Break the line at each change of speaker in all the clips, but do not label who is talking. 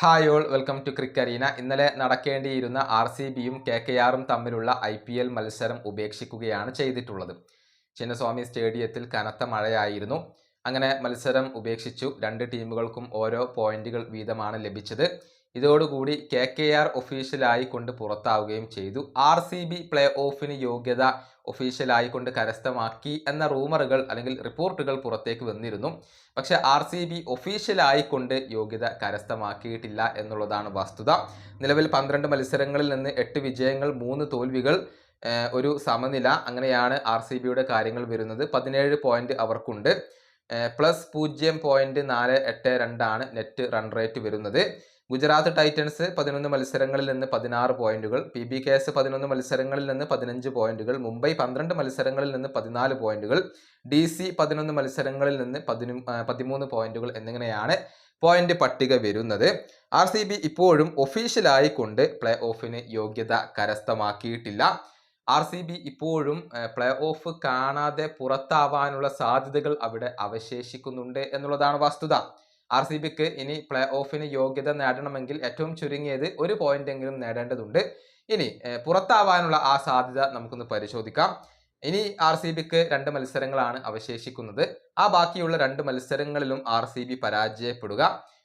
Hi all welcome to crick arena ഇന്നലെ നടക്കേണ്ടിയിരുന്ന R C ബിയും കെ കെ ആറും തമ്മിലുള്ള ഐ പി എൽ മത്സരം ഉപേക്ഷിക്കുകയാണ് ചെയ്തിട്ടുള്ളത്. ചിന്നസ്വാമി സ്റ്റേഡിയത്തിൽ കനത്ത മഴയായിരുന്നു. അങ്ങനെ മത്സരം ഉപേക്ഷിച്ചു. രണ്ട് ടീമുകൾക്കും ഓരോ പോയിന്റുകൾ വീതമാണ് ലഭിച്ചത്. ഇതോടുകൂടി കെ കെ ആർ ഒഫീഷ്യലായി കൊണ്ട് പുറത്താവുകയും ചെയ്തു. ആർ സി ബി പ്ലേ ഓഫിന് യോഗ്യത ഒഫീഷ്യലായി കൊണ്ട് കരസ്ഥമാക്കി എന്ന റൂമറുകൾ അല്ലെങ്കിൽ റിപ്പോർട്ടുകൾ പുറത്തേക്ക് വന്നിരുന്നു. പക്ഷെ ആർ സി ബി ഒഫീഷ്യലായി കൊണ്ട് യോഗ്യത കരസ്ഥമാക്കിയിട്ടില്ല എന്നുള്ളതാണ് വസ്തുത. നിലവിൽ പന്ത്രണ്ട് മത്സരങ്ങളിൽ നിന്ന് എട്ട് വിജയങ്ങൾ മൂന്ന് തോൽവികൾ ഒരു സമനില അങ്ങനെയാണ് ആർ സി ബിയുടെ കാര്യങ്ങൾ വരുന്നത്. പതിനേഴ് പോയിന്റ് അവർക്കുണ്ട്. പ്ലസ് പൂജ്യം പോയിന്റ് നാല് എട്ട് രണ്ടാണ് നെറ്റ് റൺ റേറ്റ് വരുന്നത്. ഗുജറാത്ത് ടൈറ്റൻസ് പതിനൊന്ന് മത്സരങ്ങളിൽ നിന്ന് പതിനാറ് പോയിന്റുകൾ പി ബി കെ എസ് പതിനൊന്ന് മത്സരങ്ങളിൽ നിന്ന് പതിനഞ്ച് പോയിന്റുകൾ മുംബൈ പന്ത്രണ്ട് മത്സരങ്ങളിൽ നിന്ന് പതിനാല് പോയിന്റുകൾ ഡി സി പതിനൊന്ന് മത്സരങ്ങളിൽ നിന്ന് പതിനു പതിമൂന്ന് പോയിന്റുകൾ എന്നിങ്ങനെയാണ് പോയിന്റ് പട്ടിക വരുന്നത്. ആർ സി ബി ഇപ്പോഴും ഒഫീഷ്യലായിക്കൊണ്ട് പ്ലേ ഓഫിന് യോഗ്യത കരസ്ഥമാക്കിയിട്ടില്ല. ആർ സി ബി ഇപ്പോഴും പ്ലേ ഓഫ് കാണാതെ പുറത്താവാനുള്ള സാധ്യതകൾ അവിടെ അവശേഷിക്കുന്നുണ്ട് എന്നുള്ളതാണ് വസ്തുത. ആർ സി ബിക്ക് ഇനി പ്ലേ ഓഫിന് യോഗ്യത നേടണമെങ്കിൽ ഏറ്റവും ചുരുങ്ങിയത് ഒരു പോയിന്റ് എങ്കിലും നേടേണ്ടതുണ്ട്. ഇനി പുറത്താവാനുള്ള ആ സാധ്യത നമുക്കൊന്ന് പരിശോധിക്കാം. ഇനി ആർ സി ബിക്ക് രണ്ട് മത്സരങ്ങളാണ് അവശേഷിക്കുന്നത്. ആ ബാക്കിയുള്ള രണ്ട് മത്സരങ്ങളിലും ആർ സി ബി പരാജയപ്പെടുക.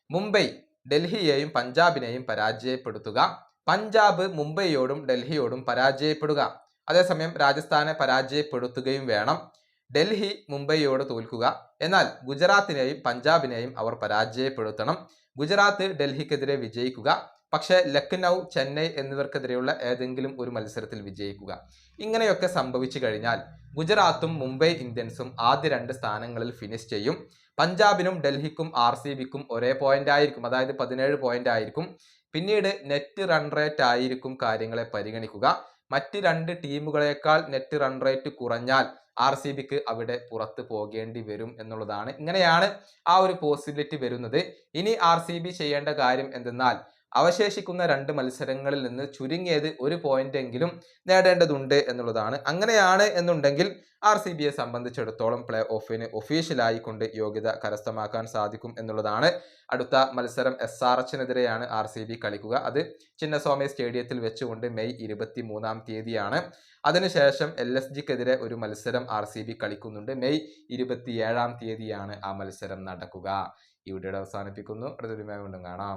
മുംബൈ ഡൽഹിയെയും പഞ്ചാബിനെയും പരാജയപ്പെടുത്തുക. പഞ്ചാബ് മുംബൈയോടും ഡൽഹിയോടും പരാജയപ്പെടുക. അതേസമയം രാജസ്ഥാനെ പരാജയപ്പെടുത്തുകയും വേണം. ഡൽഹി മുംബൈയോട് തോൽക്കുക. എന്നാൽ ഗുജറാത്തിനെയും പഞ്ചാബിനെയും അവർ പരാജയപ്പെടുത്തണം. ഗുജറാത്ത് ഡൽഹിക്കെതിരെ വിജയിക്കുക. പക്ഷേ ലക്നൗ ചെന്നൈ എന്നിവർക്കെതിരെയുള്ള ഏതെങ്കിലും ഒരു മത്സരത്തിൽ വിജയിക്കുക. ഇങ്ങനെയൊക്കെ സംഭവിച്ചു കഴിഞ്ഞാൽ ഗുജറാത്തും മുംബൈ ഇന്ത്യൻസും ആദ്യ രണ്ട് സ്ഥാനങ്ങളിൽ ഫിനിഷ് ചെയ്യും. പഞ്ചാബിനും ഡൽഹിക്കും ആർ സി ബിക്കും ഒരേ പോയിന്റ് ആയിരിക്കും. അതായത് പതിനേഴ് പോയിന്റ് ആയിരിക്കും. പിന്നീട് നെറ്റ് റൺ റേറ്റ് ആയിരിക്കും കാര്യങ്ങളെ പരിഗണിക്കുക. മറ്റ് രണ്ട് ടീമുകളേക്കാൾ നെറ്റ് റൺ റേറ്റ് കുറഞ്ഞാൽ ആർ സി ബിക്ക് അവിടെ പുറത്ത് പോകേണ്ടി വരും എന്നുള്ളതാണ്. ഇങ്ങനെയാണ് ആ ഒരു പോസിബിലിറ്റി വരുന്നത്. ഇനി ആർ ചെയ്യേണ്ട കാര്യം എന്തെന്നാൽ അവശേഷിക്കുന്ന രണ്ട് മത്സരങ്ങളിൽ നിന്ന് ചുരുങ്ങിയത് ഒരു പോയിന്റ് എങ്കിലും നേടേണ്ടതുണ്ട് എന്നുള്ളതാണ്. അങ്ങനെയാണ് എന്നുണ്ടെങ്കിൽ ആർ സി ബിയെ സംബന്ധിച്ചിടത്തോളം പ്ലേ ഓഫിന് ഒഫീഷ്യലായി കൊണ്ട് യോഗ്യത കരസ്ഥമാക്കാൻ സാധിക്കും എന്നുള്ളതാണ്. അടുത്ത മത്സരം എസ് ആർ എച്ചിനെതിരെയാണ് ആർ സി ബി കളിക്കുക. അത് ചിന്നസ്വാമി സ്റ്റേഡിയത്തിൽ വെച്ചുകൊണ്ട് മെയ് ഇരുപത്തി മൂന്നാം തീയതിയാണ്. അതിനുശേഷം എൽ എസ് ജിക്കെതിരെ ഒരു മത്സരം ആർ സി ബി കളിക്കുന്നുണ്ട്. മെയ് ഇരുപത്തിയേഴാം തീയതിയാണ് ആ മത്സരം നടക്കുക. ഈ വീഡിയോയുടെ അവസാനിപ്പിക്കുന്നു. അടുത്തൊരു കാണാം.